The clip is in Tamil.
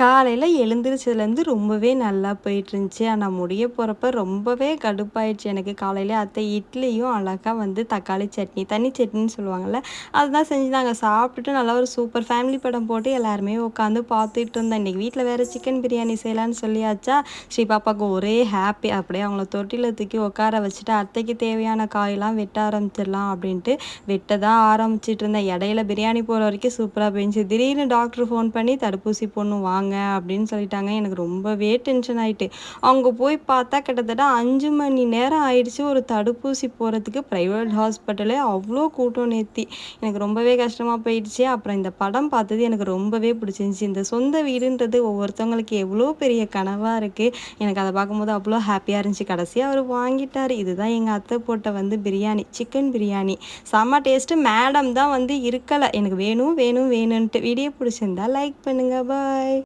காலையில் எழுந்திரிச்சதுலேருந்து ரொம்பவே நல்லா போயிட்டுருந்துச்சு. ஆனால் முடிய போகிறப்ப ரொம்பவே கடுப்பாயிடுச்சு. எனக்கு காலையில் அத்தை இட்லியும் அழகாக வந்து தக்காளி சட்னி தண்ணி சட்னின்னு சொல்லுவாங்கள்ல அதுதான் செஞ்சுருந்தாங்க சாப்பிட்டுட்டு நல்லா ஒரு சூப்பர் ஃபேமிலி படம் போட்டு எல்லாருமே உட்காந்து பார்த்துட்டு இருந்தேன். இன்றைக்கி வீட்டில் வேறு சிக்கன் பிரியாணி செய்யலான்னு சொல்லியாச்சா? ஸ்ரீ பாப்பாவுக்கு ஒரே ஹாப்பி அப்படியே அவங்கள தொட்டியில் தூக்கி உட்கார வச்சுட்டு அத்தைக்கு தேவையான காயெல்லாம் வெட்ட ஆரம்பிச்சிடலாம் அப்படின்ட்டு வெட்ட தான் ஆரம்பிச்சிட்டு இருந்தேன். இடையில பிரியாணி போகிற வரைக்கும் சூப்பராக போயிடுச்சு. திடீர்னு டாக்டர் ஃபோன் பண்ணி தடுப்பூசி போடணும் வாங்க வாங்க அப்படின்னு சொல்லிட்டாங்க. எனக்கு ரொம்பவே டென்ஷன் ஆகிட்டு அவங்க போய் பார்த்தா கிட்டத்தட்ட அஞ்சு மணி நேரம் ஆயிடுச்சு. ஒரு தடுப்பூசி போகிறதுக்கு ப்ரைவேட் ஹாஸ்பிட்டலே அவ்வளோ கூட்டம் நேர்த்தி எனக்கு ரொம்பவே கஷ்டமாக போயிடுச்சு. அப்புறம் இந்த படம் பார்த்தது எனக்கு ரொம்பவே பிடிச்சிருந்துச்சி. இந்த சொந்த வீடுன்றது ஒவ்வொருத்தவங்களுக்கு எவ்வளோ பெரிய கனவாக இருக்குது எனக்கு அதை பார்க்கும்போது அவ்வளோ ஹாப்பியாக இருந்துச்சு. கடைசியாக அவர் வாங்கிட்டார். இதுதான் எங்கள் அத்தை போட்ட வந்து பிரியாணி சிக்கன் பிரியாணி. செம்ம டேஸ்ட்டு மேடம் தான் வந்து இருக்கலை. எனக்கு வேணும் வேணும் வேணும்ன்ட்டு. வீடியோ பிடிச்சிருந்தா லைக் பண்ணுங்கள் பாய்